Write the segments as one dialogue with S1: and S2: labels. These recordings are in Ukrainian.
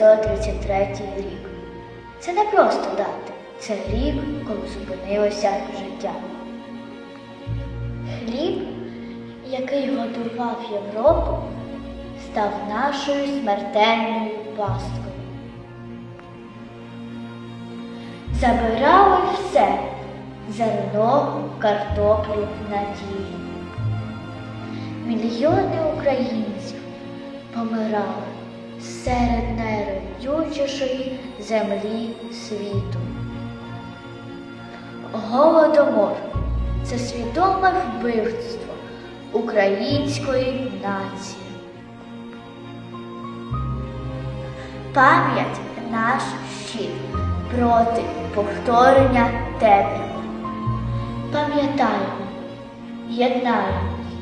S1: 1933 рік. Це не просто дати, це рік, коли зупинилося життя. Хліб, який готував Європу, став нашою смертельною пасткою. Забирали все зерно, картоплю, надію. Мільйони українців помирали серед найродючішої землі світу. Голодомор це свідоме вбивство української нації. Пам'ять наш щит проти повторення темряви. Пам'ятаємо, єднаємось,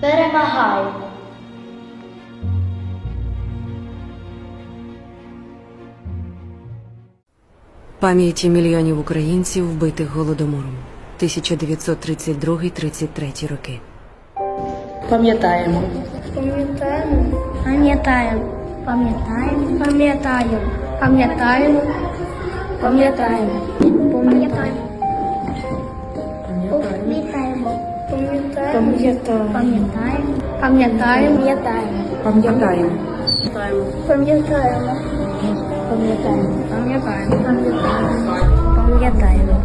S1: перемагаємо.
S2: Пам'яті мільйонів українців, вбитих голодомором. 1932-33 роки.
S3: Пам'ятаємо.
S4: Пам'ятаємо. Пам'ятаємо. Пам'ятаємо. Пам'ятаємо. Пам'ятаємо. Пам'ятаємо. Пам'ятаємо. Пам'ятаємо. Пам'ятаємо. Пам'ятаємо. Пам'ятаємо. Пам'ятаємо.
S3: Пам'ятаємо.
S4: Пам'ятаємо. Пам'ятаємо. Пам'ятаємо. Пам'ятаємо.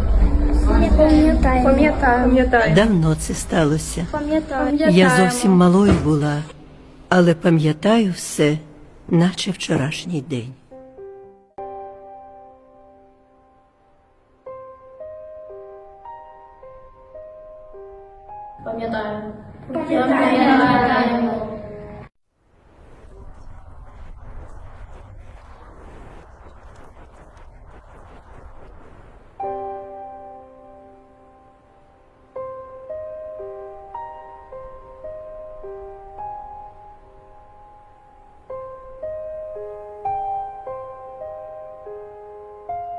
S4: Пам'ятаємо. Пам'ятаємо.
S5: Давно це сталося.
S4: Пам'ятаємо.
S5: Я зовсім малою була, але пам'ятаю все, наче вчорашній день.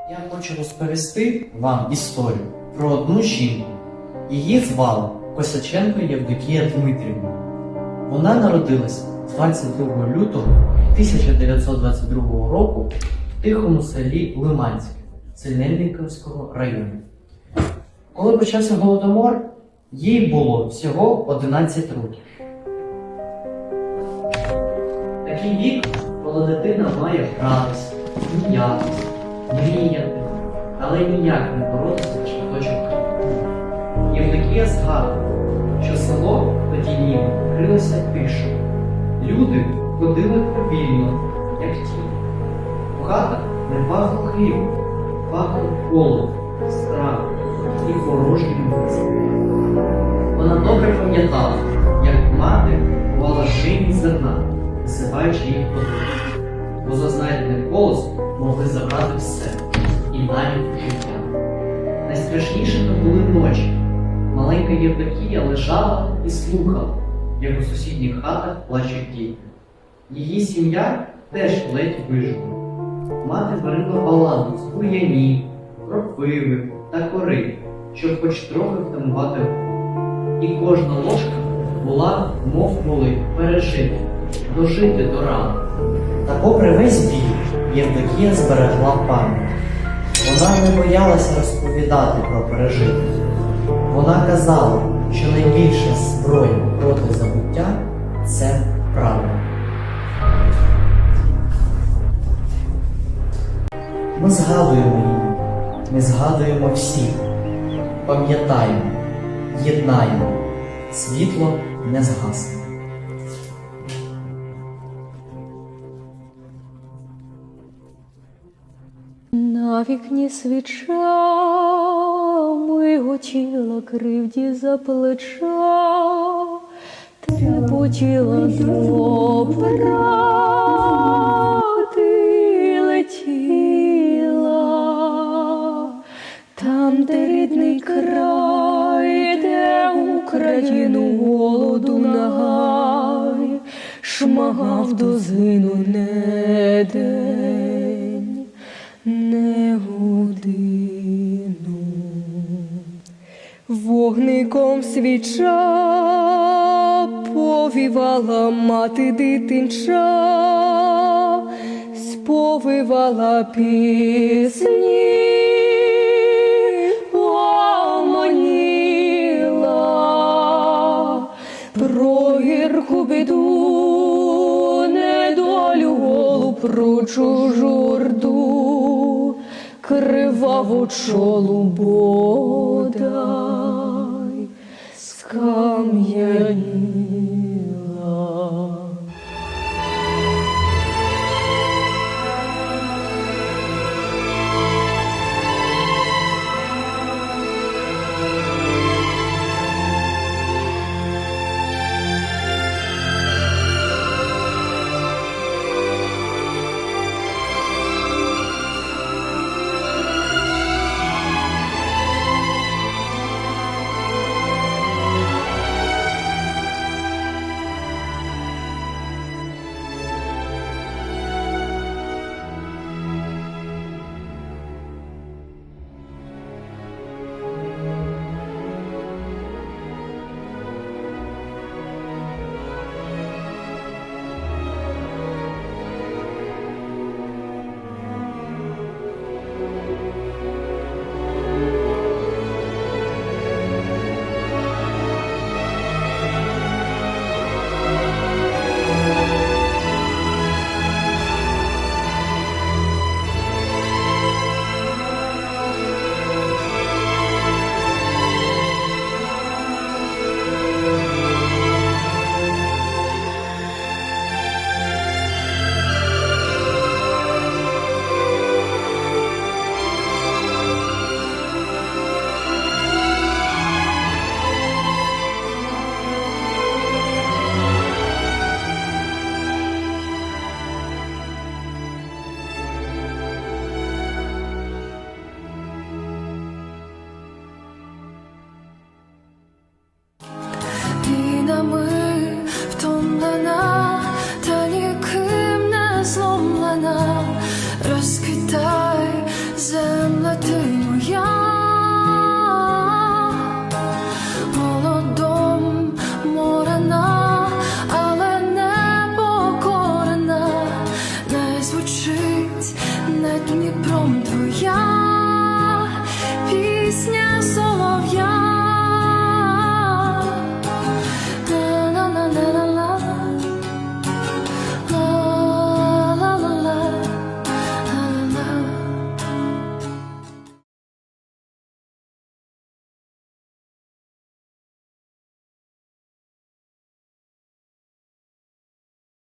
S6: Я хочу розповісти вам історію про одну жінку. Її звали Косаченко Євдокія Дмитрівна. Вона народилась 22 лютого 1922 року в тихому селі Лиманське Синельниковського району. Коли почався голодомор, їй було всього 11 років. Такий вік, коли дитина має гратися, сміятися, мріяти, але ніяк не боротися шматочок хліба. Євдокія згадувала, що село тоді ніби крилося тишою. Люди ходили повільно, як тіні. В хатах не пахло хлібом, пахло голодом, страхом і порожнім мислом. Вона добре пам'ятала, як мати бувала жині зерна, висипаючи їх водою. Бо за знайдений голос могли забрати все, і навіть життя. Найстрашнішими були ночі. Маленька Євдокія лежала і слухала, як у сусідніх хатах плачуть діти. Її сім'я теж ледь вижила. Мати варила баланду з бур'янів, кропиви та кори, щоб хоч трохи втамувати голод. І кожна ложка була, мов молитва, пережити, дожити до рани. Попри весь біль, Євдокія зберегла пам'ять. Вона не боялася розповідати про пережити. Вона казала, що найбільша зброя проти забуття це правда. Ми згадуємо її, ми згадуємо всіх, пам'ятаємо, єднаємо, світло не згасне.
S7: На вікні свіча миготіла кривді за плеча, трепотіла добра, ти летіла, там, де рідний край, де Україну голоду нагай, шмагав дозину не день, Вогником свіча повівала мати дитинча, повивала пісні, оманіла про біду, недолю про чужу рду, криваву чолу бодай скам'яніла.